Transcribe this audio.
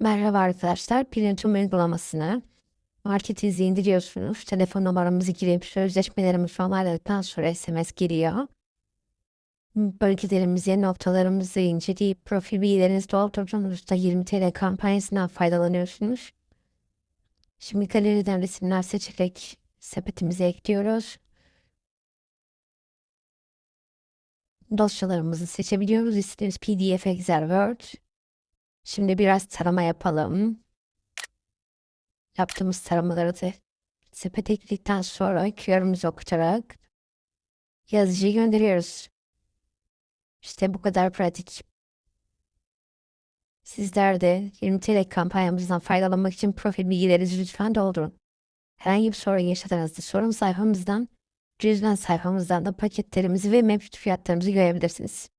Merhaba arkadaşlar. Planetum uygulamasını marketinize indiriyorsunuz. Telefon numaramızı girip sözleşmelerimizi onayladıktan sonra SMS geliyor. Bölgelerimizi, noktalarımızı inceleyip profil bilgilerinizi doldurduğunuzda 20 TL kampanyasından faydalanıyorsunuz. Şimdi galeriden resimler seçerek sepetimize ekliyoruz. Dosyalarımızı seçebiliyoruz. İstediğimiz PDF, Excel, Word. Şimdi biraz tarama yapalım. Yaptığımız taramaları da sepete ekledikten sonra QR'ımızı okutarak yazıcıyı gönderiyoruz. İşte bu kadar pratik. Sizler de 20 TL kampanyamızdan faydalanmak için profil bilgilerinizi lütfen doldurun. Herhangi bir sorun yaşadığınızda sorun sayfamızdan, cüzdan sayfamızdan da paketlerimizi ve mevcut fiyatlarımızı görebilirsiniz.